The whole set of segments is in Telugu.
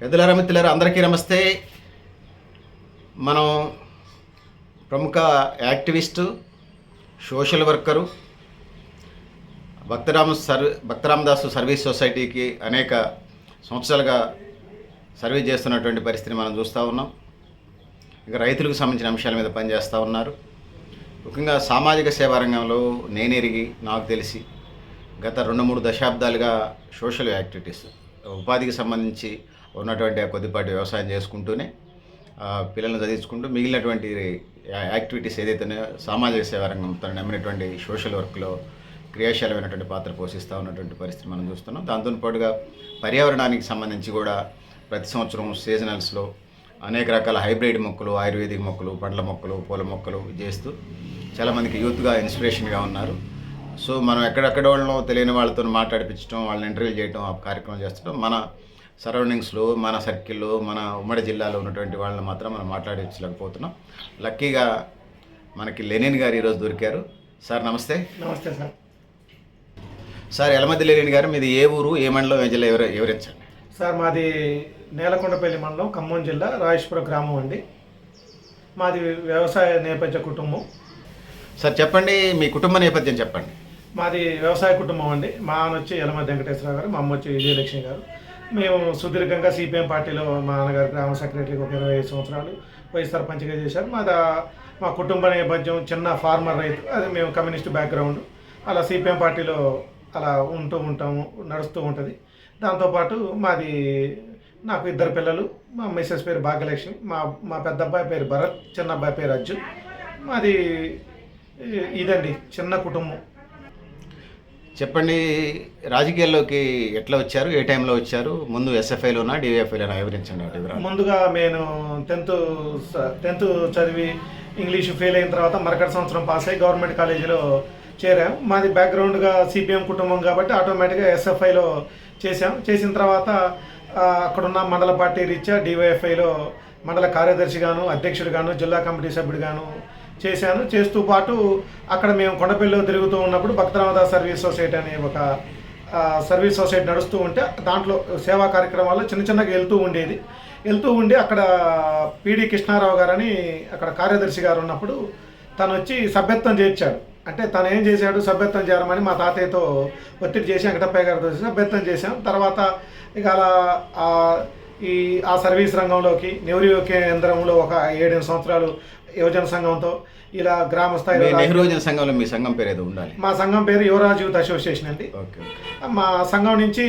పెద్దలారా మిత్రులారా అందరికీ నమస్తే. మనం ప్రముఖ activist social worker Bhaktarama sir Bhaktaramadasu service సొసైటీకి అనేక సంవత్సరాలుగా సర్వీస్ చేస్తున్నటువంటి పరిస్థితిని మనం చూస్తూ ఉన్నాం. ఇక రైతులకు సంబంధించిన అంశాల మీద పనిచేస్తూ ఉన్నారు. ముఖ్యంగా సామాజిక సేవా రంగంలో నేనెరిగి నాకు తెలిసి గత రెండు మూడు దశాబ్దాలుగా సోషల్ యాక్టివిటీస్ ఉపాధికి సంబంధించి ఉన్నటువంటి కొద్దిపాటి వ్యవసాయం చేసుకుంటూనే పిల్లల్ని చదివించుకుంటూ మిగిలినటువంటి యాక్టివిటీస్ ఏదైతే సామాజిక సేవా రంగంతో నమ్మినటువంటి సోషల్ వర్క్లో క్రియాశీలమైనటువంటి పాత్ర పోషిస్తూ ఉన్నటువంటి పరిస్థితి మనం చూస్తున్నాం. దాంతో పాటుగా పర్యావరణానికి సంబంధించి కూడా ప్రతి సంవత్సరం సీజనల్స్లో అనేక రకాల హైబ్రిడ్ మొక్కలు ఆయుర్వేదిక్ మొక్కలు పండ్ల మొక్కలు పూల మొక్కలు చేస్తూ చాలామందికి యూత్గా ఇన్స్పిరేషన్గా ఉన్నారు. సో మనం ఎక్కడెక్కడ వాళ్ళలో తెలియని వాళ్ళతో మాట్లాడిపించడం వాళ్ళని ఇంటర్వ్యూ చేయడం ఆ కార్యక్రమం చేస్తడం మన సరౌండింగ్స్లో మన సర్కిల్లో మన ఉమ్మడి జిల్లాలో ఉన్నటువంటి వాళ్ళని మాత్రం మనం మాట్లాడించలేకపోతున్నాం. లక్కీగా మనకి లెనిన్ గారు ఈరోజు దొరికారు. సార్ నమస్తే. నమస్తే సార్. సార్ ఎలమద్ది లెనిన్ గారు మీది ఏ ఊరు ఏ మండలం ఏ జిల్లా ఎవరు వివరించండి సార్ మాది నేలకొండపల్లి మండలం ఖమ్మం జిల్లా రాజేశ్వరం గ్రామం అండి. మాది వ్యవసాయ నేపథ్య కుటుంబం. సార్ చెప్పండి మీ కుటుంబ నేపథ్యం చెప్పండి. మాది వ్యవసాయ కుటుంబం అండి. మా వచ్చి యలమ వెంకటేశ్వర గారు మా అమ్మ వచ్చి విజయలక్ష్మి గారు. మేము సుదీర్ఘంగా సిపిఎం పార్టీలో మా నాన్నగారు గ్రామ సెక్రటరీకి ఒక ఇరవై ఐదు సంవత్సరాలు వైఎస్ సర్పంచ్గా చేశారు. మా మా కుటుంబ నేపథ్యం చిన్న ఫార్మర్ రైతు అది మేము కమ్యూనిస్ట్ బ్యాక్గ్రౌండ్. అలా సిపిఎం పార్టీలో అలా ఉంటూ ఉంటాము నడుస్తూ ఉంటుంది. దాంతోపాటు మాది నాకు ఇద్దరు పిల్లలు మా మిస్సెస్ పేరు భాగ్యలక్ష్మి మా మా పెద్ద అబ్బాయి పేరు భరత్ చిన్న అబ్బాయి పేరు అర్జున్. మాది ఇదండి చిన్న కుటుంబం. చెప్పండి రాజకీయాల్లోకి ఎట్లా వచ్చారు? ఏ టైంలో వచ్చారు? ముందు ఎస్ఎఫ్ఐలోనా డిఎఫ్ఐలోనా వివరించండి ముందుగా నేను టెన్త్ టెన్త్ చదివి ఇంగ్లీష్ ఫెయిల్ అయిన తర్వాత మరకటి సంవత్సరం పాస్ అయ్యి గవర్నమెంట్ కాలేజీలో చేరాం. మాది బ్యాక్గ్రౌండ్గా సిపిఎం కుటుంబం కాబట్టి ఆటోమేటిక్గా ఎస్ఎఫ్ఐలో చేశాం. చేసిన తర్వాత అక్కడున్న మండల పార్టీ రీత్యా డివైఎఫ్ఐలో మండల కార్యదర్శిగాను అధ్యక్షుడిగాను జిల్లా కమిటీ సభ్యుడిగాను చేశాను. చేస్తూ పాటు అక్కడ మేము కొండపల్లిలో తిరుగుతూ ఉన్నప్పుడు భక్తరామదాస్ సర్వీస్ సొసైటీ అనే ఒక సర్వీస్ సొసైటీ నడుస్తూ ఉంటే దాంట్లో సేవా కార్యక్రమాల్లో చిన్న చిన్నగా వెళ్తూ ఉండేది. వెళ్తూ ఉండి అక్కడ పిడి కృష్ణారావు గారని అక్కడ కార్యదర్శి గారు ఉన్నప్పుడు తను వచ్చి సభ్యత్వం చేర్చాడు. అంటే తను ఏం చేశాడు? సభ్యత్వం చేయమని మా తాతయ్యతో ఒత్తిడి చేసి వెంకటప్పయ్య గారితో సభ్యత్వం చేశాం. తర్వాత ఇక అలా ఈ ఆ సర్వీస్ రంగంలోకి నెహ్రూ కేంద్రంలో ఒక ఏడెనిమిది సంవత్సరాలు యువజన సంఘంతో ఇలా గ్రామ స్థాయిలో నెహ్రూ యువజన సంఘంలో మీ సంఘం పేరు ఏదో ఉండాలి. మా సంఘం పేరు యువరాజ్ యూత్ అసోసియేషన్ అండి. ఓకే మా సంఘం నుంచి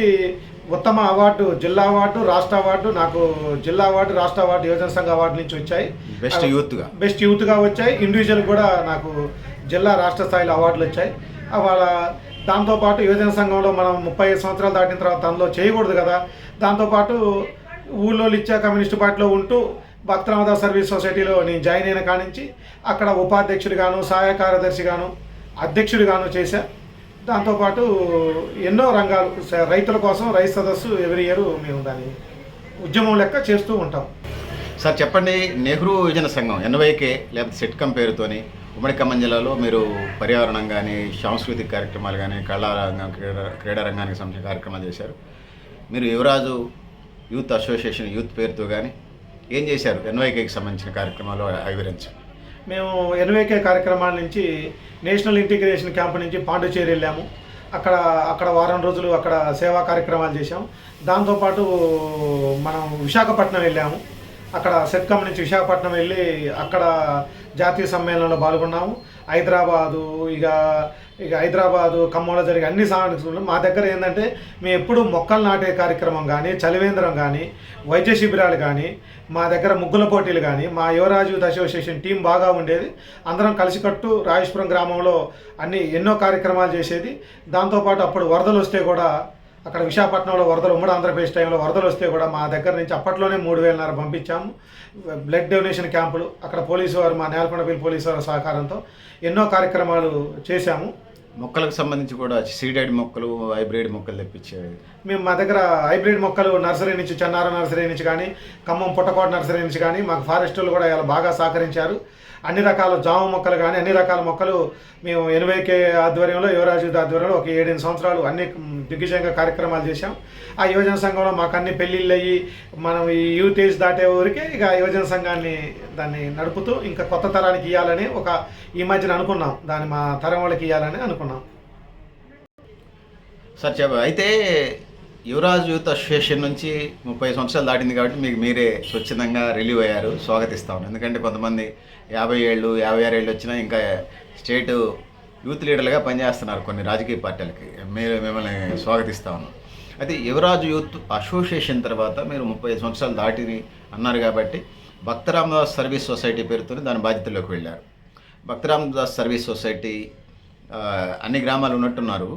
ఉత్తమ అవార్డు జిల్లా అవార్డు రాష్ట్ర అవార్డు నాకు జిల్లా అవార్డు రాష్ట్ర అవార్డు యువజన సంఘ అవార్డు నుంచి వచ్చాయి. బెస్ట్ యూత్గా. బెస్ట్ యూత్గా వచ్చాయి. ఇండివిజువల్ కూడా నాకు జిల్లా రాష్ట్ర స్థాయిలో అవార్డులు వచ్చాయి. వాళ్ళ దాంతోపాటు యువజన సంఘంలో మనం ముప్పై ఐదు సంవత్సరాలు దాటిన తర్వాత అందులో చేయకూడదు కదా. దాంతోపాటు ఊళ్ళో లిచ్చా కమ్యూనిస్ట్ పార్టీలో ఉంటూ భక్తరామదాస్ సర్వీస్ సొసైటీలో నేను జాయిన్ అయిన కానించి అక్కడ ఉపాధ్యక్షుడిగాను సహాయ కార్యదర్శిగాను అధ్యక్షుడిగాను చేశా. దాంతోపాటు ఎన్నో రంగాలు రైతుల కోసం రైతు సదస్సు ఎవరి ఇయర్ మేము దాన్ని ఉద్యమం లెక్క చేస్తూ ఉంటాం. సార్ చెప్పండి నెహ్రూ యువజన సంఘం ఎన్వైకే లేకపోతే సెట్కం పేరుతోని ఉమ్మడి ఖమ్మం జిల్లాలో మీరు పర్యావరణం కానీ సాంస్కృతిక కార్యక్రమాలు కానీ కళారంగం క్రీడా క్రీడా రంగానికి సంబంధించిన కార్యక్రమాలు చేశారు. మీరు యువరాజు యూత్ అసోసియేషన్ యూత్ పేరుతో కానీ ఏం చేశారు? ఎన్వైకేకి సంబంధించిన కార్యక్రమాలు వివరించండి. మేము ఎన్వైకే కార్యక్రమాల నుంచి నేషనల్ ఇంటిగ్రేషన్ క్యాంప్ నుంచి పాండుచేరి వెళ్ళాము. అక్కడ అక్కడ వారం రోజులు అక్కడ సేవా కార్యక్రమాలు చేశాం. దాంతోపాటు మనం విశాఖపట్నం వెళ్ళాము. అక్కడ సెట్కం నుంచి విశాఖపట్నం వెళ్ళి అక్కడ జాతీయ సమ్మేళనంలో పాల్గొన్నాము. హైదరాబాదు ఇక ఇక హైదరాబాదు ఖమ్మంలో జరిగే అన్ని సాంస్కృతులు మా దగ్గర ఏంటంటే మేము ఎప్పుడు మొక్కలు నాటే కార్యక్రమం కానీ చలివేంద్రం కానీ వైద్య శిబిరాలు కానీ మా దగ్గర ముగ్గుల పోటీలు కానీ మా యువరాజు అసోసియేషన్ టీం బాగా ఉండేది. అందరం కలిసికట్టు రాజేశ్వరం గ్రామంలో అన్ని ఎన్నో కార్యక్రమాలు చేసేది. దాంతోపాటు అప్పుడు వరదలు వస్తే కూడా అక్కడ విశాఖపట్నంలో వరదలు ఉమ్మడి ఆంధ్రప్రదేశ్ టైంలో వరదలు వస్తే కూడా మా దగ్గర నుంచి అప్పట్లోనే మూడు వేలన్నర పంపించాము. బ్లడ్ డొనేషన్ క్యాంపులు అక్కడ పోలీసు వారు మా నేలకొండపల్లి పోలీసు వారి సహకారంతో ఎన్నో కార్యక్రమాలు చేశాము. మొక్కలకు సంబంధించి కూడా సీడెడ్ మొక్కలు హైబ్రిడ్ మొక్కలు తెప్పించేవి మేము మా దగ్గర హైబ్రిడ్ మొక్కలు నర్సరీ నుంచి చెన్నార నర్సరీ నుంచి కానీ ఖమ్మం పుట్టకోట నర్సరీ నుంచి కానీ మాకు ఫారెస్ట్ వాళ్ళు కూడా ఇలా బాగా సహకరించారు. అన్ని రకాల జామ మొక్కలు కానీ అన్ని రకాల మొక్కలు మేము ఎనభైకే ఆధ్వర్యంలో యువరాజు ఆధ్వర్యంలో ఒక ఏడెనిమిది సంవత్సరాలు అన్ని దిగ్విజయంగా కార్యక్రమాలు చేశాం. ఆ యువజన సంఘంలో మాకు అన్ని పెళ్ళిళ్ళు అయ్యి మనం ఈ యూత్ ఏజ్ దాటే ఊరికే ఇక యువజన సంఘాన్ని దాన్ని నడుపుతూ ఇంకా కొత్త తరానికి ఇవ్వాలని ఒక ఈ మధ్యన అనుకున్నాం. దాన్ని మా తరం వాళ్ళకి ఇవ్వాలని అనుకున్నాం. సార్ చెప్ప అయితే యువరాజ్ యూత్ అసోసియేషన్ నుంచి ముప్పై సంవత్సరాలు దాటింది కాబట్టి మీకు మీరే స్వచ్ఛందంగా రిలీవ్ అయ్యారు స్వాగతిస్తా ఉన్నాను ఎందుకంటే కొంతమంది యాభై ఏళ్ళు యాభై ఆరు ఏళ్ళు వచ్చినా ఇంకా స్టేట్ యూత్ లీడర్లుగా పనిచేస్తున్నారు కొన్ని రాజకీయ పార్టీలకి. మీరు మిమ్మల్ని స్వాగతిస్తా ఉన్నాం. అయితే యువరాజు యూత్ అసోసియేషన్ తర్వాత మీరు ముప్పై సంవత్సరాలు దాటిని అన్నారు కాబట్టి భక్తరామదాస్ సర్వీస్ సొసైటీ పేరుతో దాని బాధ్యతలోకి వెళ్ళారు. భక్తరామదాస్ సర్వీస్ సొసైటీ అన్ని గ్రామాలు ఉన్నట్టున్నారు.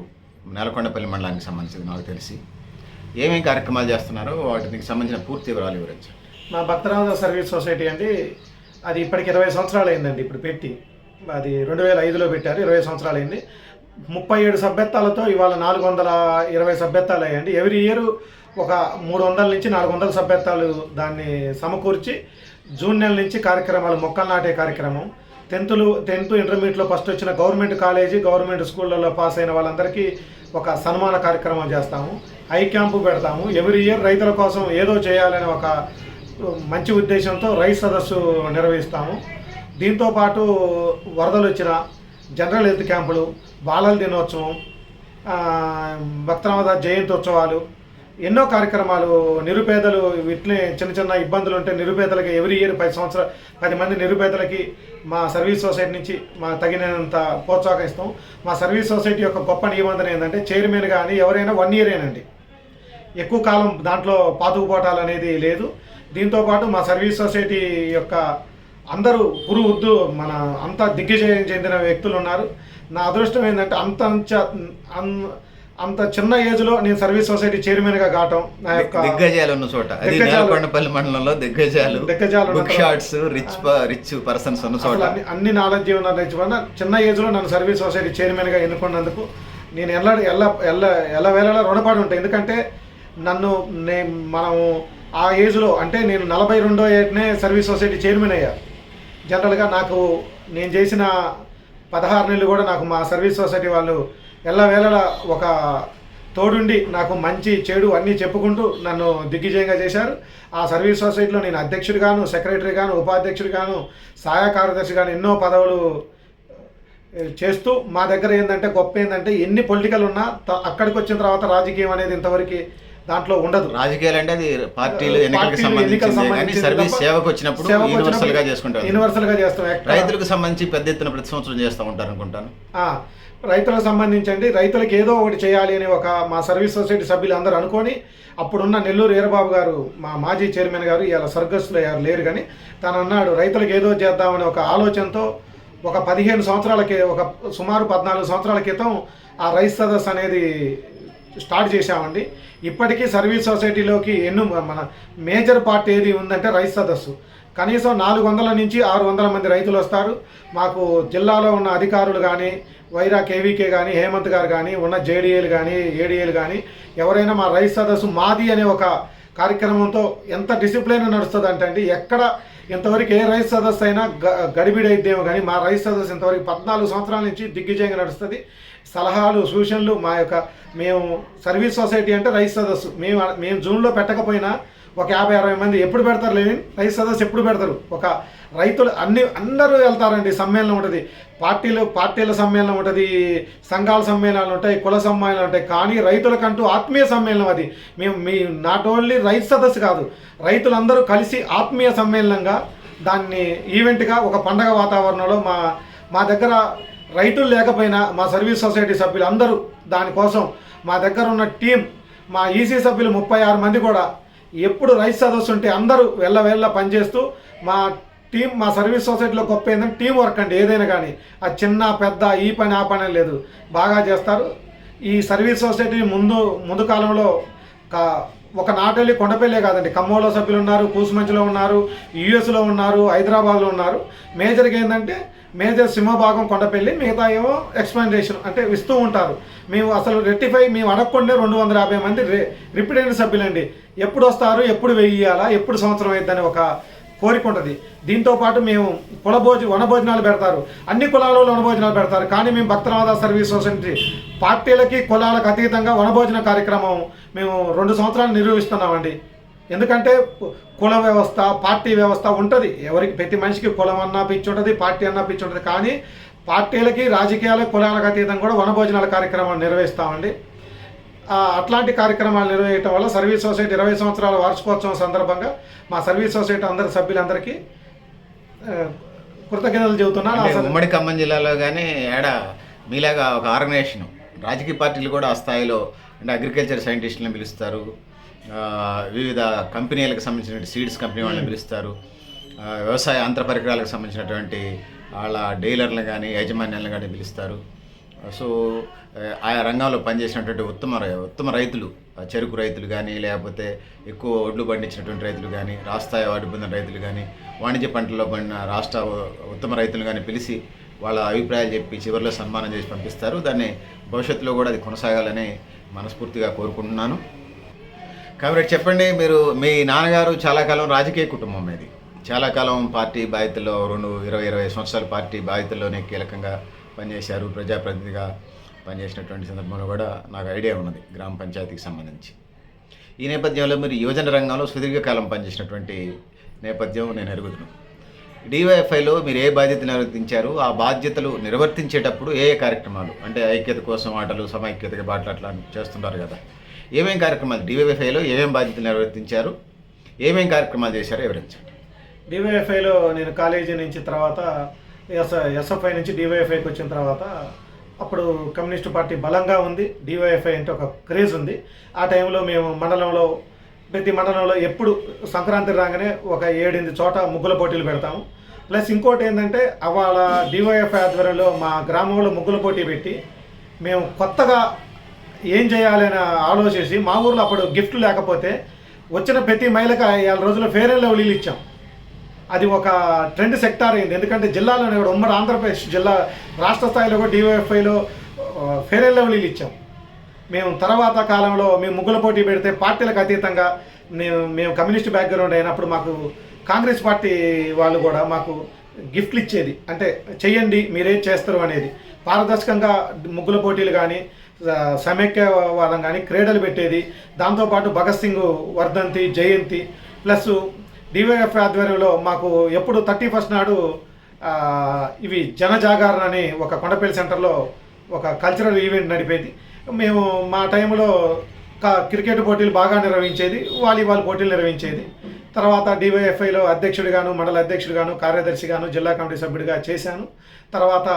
నేలకొండపల్లి మండలానికి సంబంధించింది నాకు తెలిసి. ఏమేమి కార్యక్రమాలు చేస్తున్నారో? వాటికి సంబంధించిన పూర్తి వివరాలు వివరించండి మా భక్తరామ సర్వీస్ సొసైటీ అండి అది ఇప్పటికి ఇరవై సంవత్సరాలు అయిందండి ఇప్పుడు పెట్టి. అది రెండు వేల ఐదులో పెట్టారు ఇరవై సంవత్సరాలు అయింది. ముప్పై ఏడు సభ్యత్వాలతో ఇవాళ నాలుగు వందల ఇరవై సభ్యత్వాలు అయ్యండి ఎవ్రీ ఇయర్ ఒక మూడు వందల నుంచి నాలుగు వందల సభ్యత్వాలు దాన్ని సమకూర్చి జూన్ నెల నుంచి కార్యక్రమాలు మొక్కలు నాటే కార్యక్రమం. టెన్త్లు టెన్త్ ఇంటర్మీడియట్లో ఫస్ట్ వచ్చిన గవర్నమెంట్ కాలేజీ గవర్నమెంట్ స్కూళ్ళలో పాస్ అయిన వాళ్ళందరికీ ఒక సన్మాన కార్యక్రమం చేస్తాము. ఐ క్యాంపు పెడతాము. ఎవ్రీ ఇయర్ రైతుల కోసం ఏదో చేయాలనే ఒక మంచి ఉద్దేశంతో రైతు సదస్సు నిర్వహిస్తాము. దీంతో పాటు వరదలు వచ్చిన జనరల్ హెల్త్ క్యాంపులు బాలల దినోత్సవం ఆ, భక్తరామద జయంతి ఉత్సవాలు ఎన్నో కార్యక్రమాలు నిరుపేదలు వీటిని చిన్న చిన్న ఇబ్బందులు ఉంటే నిరుపేదలకి ఎవ్రీ ఇయర్ పది సంవత్సరాలు పది మంది నిరుపేదలకి మా సర్వీస్ సొసైటీ నుంచి మా తగినంత ప్రోత్సాహం ఇస్తాం. మా సర్వీస్ సొసైటీ యొక్క గొప్ప నిబంధన ఏంటంటే చైర్మన్ కానీ ఎవరైనా వన్ ఇయరేనండి ఎక్కువ కాలం దాంట్లో పాతుకుపోవటాలు అనేది లేదు. దీంతోపాటు మా సర్వీస్ సొసైటీ యొక్క అందరూ గురు ఉద్దు మన అంత దిగ్గజయం చెందిన వ్యక్తులు ఉన్నారు. నా అదృష్టం ఏంటంటే అంత అన్- అంత చిన్న ఏజ్లో నేను సర్వీస్ సొసైటీ చైర్మన్గా కావటం నా యొక్క దిగ్గజాలు ఉన్న చోట. అది దిగ్గజాలు. నేలకొండపల్లి మండలంలో దిగ్గజాలు. దిగ్గజాలు ఉన్న book. Shots rich rich persons ఉన్న అసలు చోట. అన్ని అన్ని నాలెడ్జ్ నాలెడ్జ్ వల్ల చిన్న ఏజ్లో నన్ను సర్వీస్ సొసైటీ చైర్మన్గా ఎన్నుకున్నందుకు నేను ఎల్ల ఎల్ల ఎల్ల ఎల్ల వేళలా రుణపడి ఉంటాను ఎందుకంటే నన్ను నే మనం ఆ ఏజ్లో అంటే నేను నలభై రెండో ఏటనే సర్వీస్ సొసైటీ చైర్మన్ అయ్యా. జనరల్గా నాకు నేను చేసిన పదహారు నెలలు కూడా నాకు మా సర్వీస్ సొసైటీ వాళ్ళు ఎల్లవేళ ఒక తోడుండి నాకు మంచి చెడు అన్నీ చెప్పుకుంటూ నన్ను దిగ్విజయంగా చేశారు. ఆ సర్వీస్ సొసైటీలో నేను అధ్యక్షుడిగాను సెక్రటరీగాను ఉపాధ్యక్షుడిగాను సహాయ కార్యదర్శిగాను ఎన్నో పదవులు చేస్తూ మా దగ్గర ఏంటంటే గొప్ప ఏంటంటే ఎన్ని పొలిటికల్ ఉన్నా అక్కడికి వచ్చిన తర్వాత రాజకీయం అనేది ఇంతవరకు దాంట్లో ఉండదు. రాజకీయాలు అంటే అది పార్టీలు ఎన్నికలకు సంబంధించింది కానీ సంబంధించింది సర్వీస్ సేవకు వచ్చినప్పుడు యూనివర్సల్గా చేసుకుంటారు. యూనివర్సల్గా చేస్తాం రైతులకు సంబంధించి పెద్ద ఎత్తున ప్రతి సంవత్సరం చేస్తూ ఉంటారు అనుకుంటాను. రైతులకు సంబంధించండి. రైతులకు ఏదో ఒకటి చేయాలి అని ఒక మా సర్వీస్ సొసైటీ సభ్యులు అందరూ అనుకొని అప్పుడున్న నెల్లూరు ఈరబాబు గారు మా మాజీ చైర్మన్ గారు ఇలా సర్గస్లో ఎవరు లేరు కానీ తను అన్నాడు రైతులకు ఏదో చేద్దామని ఒక ఆలోచనతో ఒక పదిహేను సంవత్సరాలకి ఒక సుమారు పద్నాలుగు సంవత్సరాల క్రితం ఆ రైతు సదస్సు అనేది స్టార్ట్ చేశామండి. ఇప్పటికీ సర్వీస్ సొసైటీలోకి ఎన్నో మన మేజర్ పార్ట్ ఏది ఉందంటే రైతు సదస్సు. కనీసం నాలుగు వందల నుంచి ఆరు వందల మంది రైతులు వస్తారు. మాకు జిల్లాలో ఉన్న అధికారులు కానీ వైరా కేవీకే కానీ హేమంత్ గారు కానీ ఉన్న జేడీఏలు కానీ ఏడీఏలు కానీ ఎవరైనా మా రైతు సదస్సు మాది అనే ఒక కార్యక్రమంతో ఎంత డిసిప్లిన్ నడుస్తుంది అంటే అండి ఎక్కడ ఇంతవరకు ఏ రైతు సదస్సు అయినా గ గడిబిడైద్దేమో కానీ మా రైతు సదస్సు ఇంతవరకు పద్నాలుగు సంవత్సరాల నుంచి దిగ్విజయంగా నడుస్తుంది. సలహాలు సూచనలు మా యొక్క మేము సర్వీస్ సొసైటీ అంటే రైతు సదస్సు. మేము మేము జూన్లో పెట్టకపోయినా ఒక యాభై అరవై మంది ఎప్పుడు పెడతారు లేని రైతు సదస్సు ఎప్పుడు పెడతారు. ఒక రైతులు అన్ని అందరూ వెళ్తారండి సమ్మేళనం ఉంటుంది. పార్టీలు పార్టీల సమ్మేళనం ఉంటుంది సంఘాల సమ్మేళనాలు ఉంటాయి కుల సమ్మేళనాలు ఉంటాయి. కానీ రైతులకంటూ ఆత్మీయ సమ్మేళనం అది. మేము మీ నాట్ ఓన్లీ రైతు సదస్సు కాదు. రైతులందరూ కలిసి ఆత్మీయ సమ్మేళనంగా దాన్ని ఈవెంట్గా ఒక పండగ వాతావరణంలో మా మా దగ్గర రైతులు లేకపోయినా మా సర్వీస్ సొసైటీ సభ్యులు అందరూ దానికోసం మా దగ్గర ఉన్న టీం మా ఈసీ సభ్యులు ముప్పై ఆరు మంది కూడా ఎప్పుడు రైతు సదస్సు ఉంటే అందరూ వెళ్ళ వెళ్ళ పనిచేస్తూ మా టీం మా సర్వీస్ సొసైటీలో గొప్ప ఏంటంటే టీం వర్క్ అండి ఏదైనా కానీ. ఆ చిన్న పెద్ద ఈ పని ఆ పని లేదు. బాగా చేస్తారు. ఈ సర్వీస్ సొసైటీ ముందు ముందు కాలంలో కా- ఒక నాటెల్లి కొండపల్లే కాదండి. ఖమ్మంలో సభ్యులు ఉన్నారు కూసుమంచిలో ఉన్నారు యుఎస్లో ఉన్నారు హైదరాబాద్లో ఉన్నారు. మేజర్గా ఏంటంటే మేజర్ సింహభాగం కొండపల్లి మిగతా ఏమో ఎక్స్పాండేషన్ అంటే ఇస్తూ ఉంటారు. మేము అసలు రెట్టిఫై మేము అడగకుండా రెండు వందల యాభై మంది రే రిప్రజెంటేటివ్ సభ్యులండి. ఎప్పుడు వస్తారు ఎప్పుడు వెయ్యాలా ఎప్పుడు సంవత్సరం అయిద్దని ఒక కోరిక ఉంటుంది. దీంతో పాటు మేము కులభోజి వనభోజనాలు పెడతారు. అన్ని కులాలలో వనభోజనాలు పెడతారు. కానీ మేము భక్తనాథ సర్వీస్ సొసైటీ పార్టీలకి కులాలకు అతీతంగా వనభోజన కార్యక్రమం మేము రెండు సంవత్సరాలు నిర్వహిస్తున్నామండి. ఎందుకంటే కుల వ్యవస్థ పార్టీ వ్యవస్థ ఉంటుంది. ఎవరికి ప్రతి మనిషికి కులం అన్నా పిచ్చి ఉంటుంది పార్టీ అన్నా పిచ్చి ఉంటుంది. కానీ పార్టీలకి రాజకీయాలకు కులాలకు అతీతంగా కూడా వనభోజనాల కార్యక్రమాలు నిర్వహిస్తామండి. అట్లాంటి కార్యక్రమాలు నిర్వహించడం వల్ల సర్వీస్ సొసైటీ ఇరవై సంవత్సరాల వార్షికోత్సవం సందర్భంగా మా సర్వీస్ సొసైటీ అందరి సభ్యులందరికీ కృతజ్ఞతలు చెబుతున్నాను. ఉమ్మడి ఖమ్మం జిల్లాలో కానీ ఏడ మీలాగా ఒక ఆర్గనైజేషన్ రాజకీయ పార్టీలు కూడా ఆ స్థాయిలో అంటే అగ్రికల్చర్ సైంటిస్టులను పిలుస్తారు. వివిధ కంపెనీలకు సంబంధించిన సీడ్స్ కంపెనీ వాళ్ళని పిలుస్తారు. ఆ, వ్యవసాయ యంత్ర పరికరాలకు సంబంధించినటువంటి వాళ్ళ డీలర్లను కానీ యాజమాన్యాలను కానీ పిలుస్తారు. సో ఆయా రంగంలో పనిచేసినటువంటి ఉత్తమ ఉత్తమ రైతులు చెరుకు రైతులు కానీ లేకపోతే ఎక్కువ ఒడ్లు పండించినటువంటి రైతులు కానీ రాష్ట్రాయ వాటి పొందిన రైతులు కానీ వాణిజ్య పంటల్లో పండిన రాష్ట్ర ఉత్తమ రైతులు కానీ పిలిచి వాళ్ళ అభిప్రాయాలు చెప్పి చివరిలో సన్మానం చేసి పంపిస్తారు. దాన్ని భవిష్యత్తులో కూడా అది కొనసాగాలని మనస్ఫూర్తిగా కోరుకుంటున్నాను. కాబట్టి చెప్పండి మీరు మీ నాన్నగారు చాలా కాలం రాజకీయ కుటుంబం మీది. చాలా కాలం పార్టీ బాధ్యతల్లో రెండు ఇరవై ఇరవై సంవత్సరాల పార్టీ బాధ్యతల్లోనే కీలకంగా పనిచేశారు ప్రజాప్రతినిధిగా పనిచేసినటువంటి సందర్భంలో కూడా నాకు ఐడియా ఉన్నది గ్రామ పంచాయతీకి సంబంధించి. ఈ నేపథ్యంలో మీరు యువజన రంగంలో సుదీర్ఘకాలం పనిచేసినటువంటి నేపథ్యం నేను ఎరుగుతున్నాను డివైఎఫ్ఐలో మీరు ఏ బాధ్యత నిర్వర్తించారు? ఆ బాధ్యతలు నిర్వర్తించేటప్పుడు ఏ ఏ కార్యక్రమాలు? అంటే ఐక్యత కోసం ఆటలు సమైక్యతగా బాటలు అట్లా చేస్తుంటారు కదా. ఏమేం కార్యక్రమాలు డివైఎఫ్ఐలో ఏమేం బాధ్యతలు నిర్వర్తించారు? ఏమేం కార్యక్రమాలు చేశారో వివరించండి. డివైఎఫ్ఐలో నేను కాలేజీ నుంచి తర్వాత ఎస్ ఎస్ఎఫ్ఐ నుంచి డివైఎఫ్ఐకి వచ్చిన తర్వాత అప్పుడు కమ్యూనిస్ట్ పార్టీ బలంగా ఉంది డివైఎఫ్ఐ అంటే ఒక క్రేజ్ ఉంది. ఆ టైంలో మేము మండలంలో ప్రతి మండలంలో ఎప్పుడు సంక్రాంతి రాగానే ఒక ఏడెనిమిది చోట ముగ్గుల పోటీలు పెడతాము. ప్లస్ ఇంకోటి ఏంటంటే అవాళ డివైఎఫ్ఐ ఆధ్వర్యంలో మా గ్రామంలో ముగ్గుల పోటీ పెట్టి మేము కొత్తగా ఏం చేయాలి అని ఆలోచించి మా ఊర్లో అప్పుడు గిఫ్ట్ లేకపోతే వచ్చిన ప్రతి మహిళకు ఏళ్ళ రోజుల్లో ఫేర్ అండ్ లవ్లీలు ఇచ్చాం. అది ఒక ట్రెండ్ సెక్టార్ అయింది. ఎందుకంటే జిల్లాలోనే కూడా ఉమ్మడి ఆంధ్రప్రదేశ్ జిల్లా రాష్ట్ర స్థాయిలో కూడా డివైఎఫ్ఐలో ఫేర్ అండ్ లవ్లీలు ఇచ్చాం. మేము తర్వాత కాలంలో మేము ముగ్గుల పోటీ పెడితే పార్టీలకు అతీతంగా మేము మేము కమ్యూనిస్ట్ బ్యాక్గ్రౌండ్ అయినప్పుడు మాకు కాంగ్రెస్ పార్టీ వాళ్ళు కూడా మాకు గిఫ్ట్లు ఇచ్చేది. అంటే చెయ్యండి మీరేం చేస్తారు అనేది. పారదర్శకంగా ముగ్గుల పోటీలు కానీ సమైక్యవాదం కానీ క్రీడలు పెట్టేది. దాంతోపాటు భగత్ సింగ్ వర్ధంతి జయంతి ప్లస్ డివైఎఫ్ ఆధ్వర్యంలో మాకు ఎప్పుడు థర్టీ ఫస్ట్ నాడు ఇవి జనజాగరణ అని ఒక కొండపల్లి సెంటర్లో ఒక కల్చరల్ ఈవెంట్ నడిపేది. మేము మా టైంలో క్రికెట్ పోటీలు బాగా నిర్వహించేది వాలీబాల్ పోటీలు నిర్వహించేది. తర్వాత డివైఎఫ్ఐలో అధ్యక్షుడిగాను మండల అధ్యక్షుడిగాను కార్యదర్శిగాను జిల్లా కమిటీ సభ్యుడిగా చేశాను. తర్వాత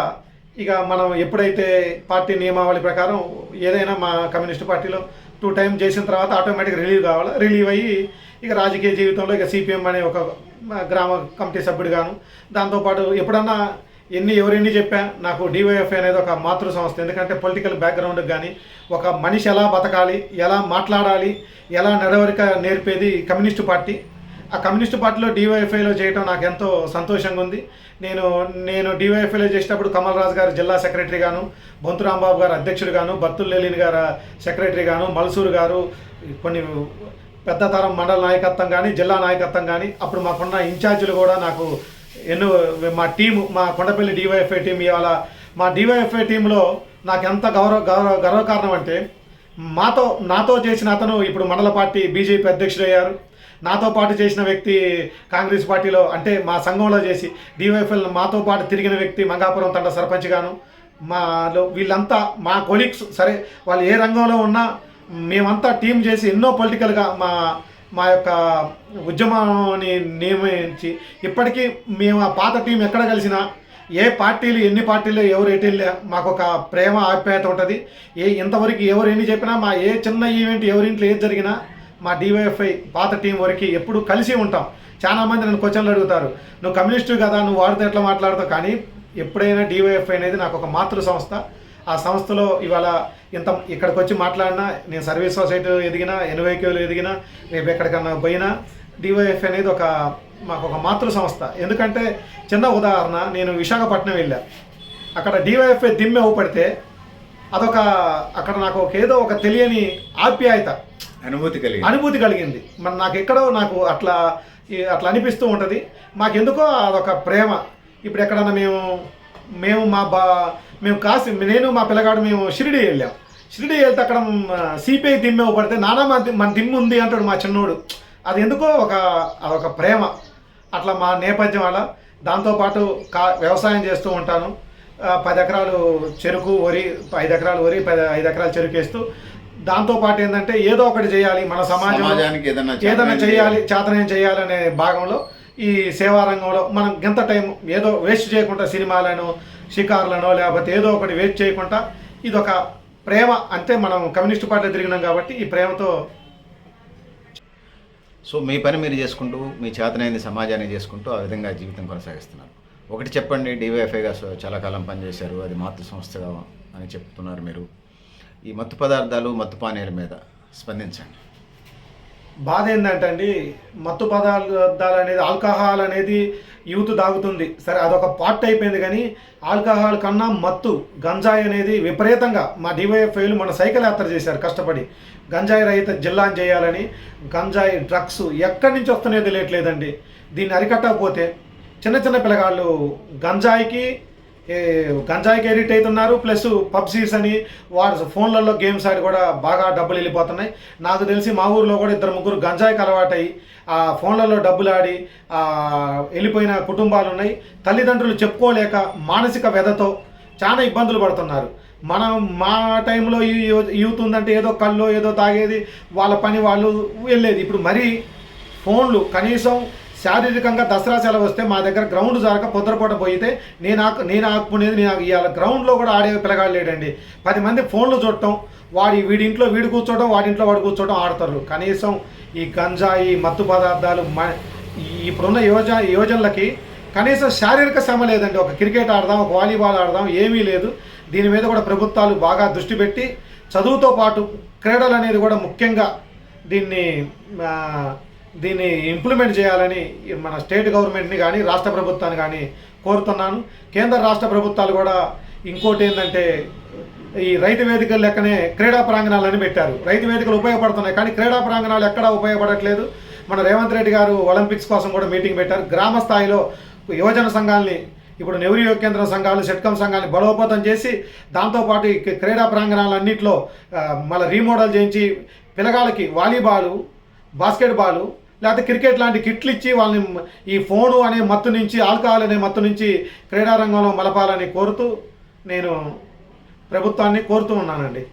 ఇక మనం ఎప్పుడైతే పార్టీ నియమావళి ప్రకారం ఏదైనా మా కమ్యూనిస్ట్ పార్టీలో టూ టైం చేసిన తర్వాత ఆటోమేటిక్ రిలీవ్ కావాలి రిలీవ్ అయ్యి ఇక రాజకీయ జీవితంలో ఇక సిపిఎం అనే ఒక గ్రామ కమిటీ సభ్యుడిగాను. దాంతోపాటు ఎప్పుడన్నా ఎన్ని ఎవరెన్ని చెప్పా నాకు డివైఎఫ్ అనేది ఒక మాతృ సంస్థ. ఎందుకంటే పొలిటికల్ బ్యాక్గ్రౌండ్ కానీ ఒక మనిషి ఎలా బతకాలి ఎలా మాట్లాడాలి ఎలా నడవరిక నేర్పేది కమ్యూనిస్ట్ పార్టీ. ఆ కమ్యూనిస్ట్ పార్టీలో డివైఎఫ్ఐలో చేయడం నాకు ఎంతో సంతోషంగా ఉంది. నేను నేను డివైఎఫ్ఐలో చేసేటప్పుడు కమల్ రాజు గారు జిల్లా సెక్రటరీ గాను బొంతు రాంబాబు గారు అధ్యక్షుడు గాను బత్తుల్ లెలిన్ గారు సెక్రటరీ గాను మల్సూరు గారు కొన్ని పెద్ద తరం మండల నాయకత్వం కానీ జిల్లా నాయకత్వం కానీ అప్పుడు మాకున్న ఇన్ఛార్జీలు కూడా నాకు ఎన్నో మా టీము మా కొండపల్లి డివైఎఫ్ఐ టీం ఇవాళ మా డివైఎఫ్ఐ టీంలో నాకు ఎంత గౌరవ గౌరవ గర్వకారణం అంటే మాతో నాతో చేసిన అతను ఇప్పుడు మండల పార్టీ బీజేపీ అధ్యక్షుడయ్యారు. నాతో పాటు చేసిన వ్యక్తి కాంగ్రెస్ పార్టీలో అంటే మా సంఘంలో చేసి డివైఎఫ్ఎల్ మాతో పాటు తిరిగిన వ్యక్తి మంగాపురం తండ సర్పంచ్ గాను మాలో వీళ్ళంతా మా కొలీగ్స్ సరే వాళ్ళు ఏ రంగంలో ఉన్నా మేమంతా టీం చేసి ఎన్నో పొలిటికల్గా మా మా యొక్క ఉద్యమాన్ని నియమించి ఇప్పటికీ మేము ఆ పాత టీం ఎక్కడ కలిసినా ఏ పార్టీలు ఎన్ని పార్టీలు ఎవరు ఎటు వెళ్ళినా మాకు ఒక ప్రేమ ఆప్యాయత ఉంటుంది. ఏ ఇంతవరకు ఎవరు ఎన్ని చెప్పినా మా ఏ చిన్న ఈవెంట్ ఎవరింట్లో ఏది జరిగినా మా డివైఎఫ్ఐ పాత టీం వరకు ఎప్పుడు కలిసి ఉంటాం. చాలామంది నన్ను క్వశ్చన్లు అడుగుతారు. నువ్వు కమ్యూనిస్టు కదా నువ్వు వారితో ఎట్లా మాట్లాడతావు? కానీ ఎప్పుడైనా డివైఎఫ్ఐ అనేది నాకు ఒక మాతృ సంస్థ. ఆ సంస్థలో ఇవాళ ఇంత ఇక్కడికి వచ్చి మాట్లాడినా నేను సర్వీస్ సొసైటీ ఎదిగినా ఎన్వైక్యూలు ఎదిగినా రేపు ఎక్కడికన్నా పోయినా డివైఎఫ్ అనేది ఒక మాకు ఒక మాతృ సంస్థ. ఎందుకంటే చిన్న ఉదాహరణ నేను విశాఖపట్నం వెళ్ళా. అక్కడ డివైఎఫ్ఐ దిమ్మె ఊపడితే అదొక అక్కడ నాకు ఒక ఏదో ఒక తెలియని ఆప్యాయత. అనుభూతి కలిగి అనుభూతి కలిగింది. మరి నాకు ఎక్కడో నాకు అట్లా అట్లా అనిపిస్తూ ఉంటుంది. మాకెందుకో అదొక ప్రేమ. ఇప్పుడు ఎక్కడన్నా మేము మేము మా బా మేము కాసి నేను మా పిల్లగాడు మేము షిరిడి వెళ్ళాం. షిరిడి వెళ్తే అక్కడ సిపిఐ దిమ్మె పడితే నానా మా మన దిమ్ము ఉంది అంటాడు మా చిన్నోడు. అది ఎందుకో ఒక అదొక ప్రేమ. అట్లా మా నేపథ్యం అలా. దాంతోపాటు కా వ్యవసాయం చేస్తూ ఉంటాను. పది ఎకరాలు చెరుకు వరి ఐదు ఎకరాలు వరి పది ఐదు ఎకరాలు చెరుకు వేస్తూ దాంతోపాటు ఏంటంటే ఏదో ఒకటి చేయాలి మన సమాజం సమాజానికి ఏదైనా ఏదైనా చేయాలి. చేతనం చేయాలనే భాగంలో ఈ సేవా రంగంలో మనం ఎంత టైం ఏదో వేస్ట్ చేయకుండా సినిమాలను షికార్లను లేకపోతే ఏదో ఒకటి వేస్ట్ చేయకుండా ఇది ఒక ప్రేమ. అంతే మనం కమ్యూనిస్ట్ పార్టీ తిరిగినాం కాబట్టి ఈ ప్రేమతో సో మీ పని మీరు చేసుకుంటూ మీ చేతనైంది సమాజాన్ని చేసుకుంటూ ఆ విధంగా జీవితం కొనసాగిస్తున్నారు. ఒకటి చెప్పండి డివైఎఫ్ఐగా చాలా కాలం పనిచేశారు అది మాతృ సంస్థగా అని చెప్తున్నారు మీరు. ఈ మత్తు పదార్థాలు మత్తు పానీయాల మీద స్పందించండి. బాధ ఏంటంటే అండి మత్తు పదార్థాలు అనేది ఆల్కహాల్ అనేది యూత్ తాగుతుంది సరే అదొక పార్ట్ అయిపోయింది కానీ ఆల్కహాల్ కన్నా మత్తు గంజాయి అనేది విపరీతంగా మా డివైఎఫ్ఐలు మన సైకిల్ యాత్ర చేశారు కష్టపడి. గంజాయి రహిత జిల్లాని చేయాలని గంజాయి డ్రగ్స్ ఎక్కడి నుంచి వస్తున్నాయో తెలియట్లేదండి. దీన్ని అరికట్టకపోతే చిన్న చిన్న పిల్లగాళ్ళు గంజాయికి గంజాయికి ఎడిట్ అవుతున్నారు ప్లస్ పబ్జీస్ అని వాడు ఫోన్లలో గేమ్స్ ఆడి కూడా బాగా డబ్బులు వెళ్ళిపోతున్నాయి. నాకు తెలిసి మా ఊర్లో కూడా ఇద్దరు ముగ్గురు గంజాయికి అలవాటై ఆ ఫోన్లలో డబ్బులు ఆడి వెళ్ళిపోయిన కుటుంబాలు ఉన్నాయి. తల్లిదండ్రులు చెప్పుకోలేక మానసిక వ్యధతో చాలా ఇబ్బందులు పడుతున్నారు. మనం మా టైంలో ఈ యూత్ ఉందంటే ఏదో కళ్ళు ఏదో తాగేది వాళ్ళ పని వాళ్ళు వెళ్ళేది. ఇప్పుడు మరీ ఫోన్లు కనీసం శారీరకంగా దసరా సెలవు వస్తే మా దగ్గర గ్రౌండ్ జరగక పొద్దురపూట పోయితే నేను ఆకు నేను ఆకునేది నేను ఆకు- ఇవాళ గ్రౌండ్లో కూడా ఆడే పిల్లగాడు లేడండి. పది మంది ఫోన్లు చూడటం వాడి వీడి ఇంట్లో వీడు కూర్చోవడం వాడి ఇంట్లో వాడు కూర్చోవడం ఆడతారు. కనీసం ఈ గంజాయి మత్తు పదార్థాలు మ ఇప్పుడున్న యోజ యోజనలకి కనీసం శారీరక శ్రమ లేదండి. ఒక క్రికెట్ ఆడదాం ఒక వాలీబాల్ ఆడదాం ఏమీ లేదు. దీని మీద కూడా ప్రభుత్వాలు బాగా దృష్టి పెట్టి చదువుతో పాటు క్రీడలు అనేది కూడా ముఖ్యంగా దీన్ని దీన్ని ఇంప్లిమెంట్ చేయాలని మన స్టేట్ గవర్నమెంట్ని కానీ రాష్ట్ర ప్రభుత్వాన్ని కానీ కోరుతున్నాను. కేంద్ర రాష్ట్ర ప్రభుత్వాలు కూడా ఇంకోటి ఏంటంటే ఈ రైతు వేదికలు లెక్కనే క్రీడా ప్రాంగణాలని పెట్టారు. రైతు వేదికలు ఉపయోగపడుతున్నాయి కానీ క్రీడా ప్రాంగణాలు ఎక్కడా ఉపయోగపడట్లేదు. మన రేవంత్ రెడ్డి గారు ఒలింపిక్స్ కోసం కూడా మీటింగ్ పెట్టారు. గ్రామ స్థాయిలో యువజన సంఘాలని ఇప్పుడు నెహ్రూ యోగ కేంద్ర సంఘాలు షట్కం సంఘాన్ని బలోపేతం చేసి దాంతోపాటు క్రీడా ప్రాంగణాలన్నింటిలో మళ్ళీ రీమోడల్ చేయించి పిల్లగాళ్ళకి వాలీబాలు బాస్కెట్బాలు లేకపోతే క్రికెట్ లాంటి కిట్లు ఇచ్చి వాళ్ళని ఈ ఫోను అనే మత్తు నుంచి ఆల్కహాల్ అనే మత్తు నుంచి క్రీడారంగంలో మలపాలని కోరుతూ నేను ప్రభుత్వాన్ని కోరుతూ ఉన్నానండి.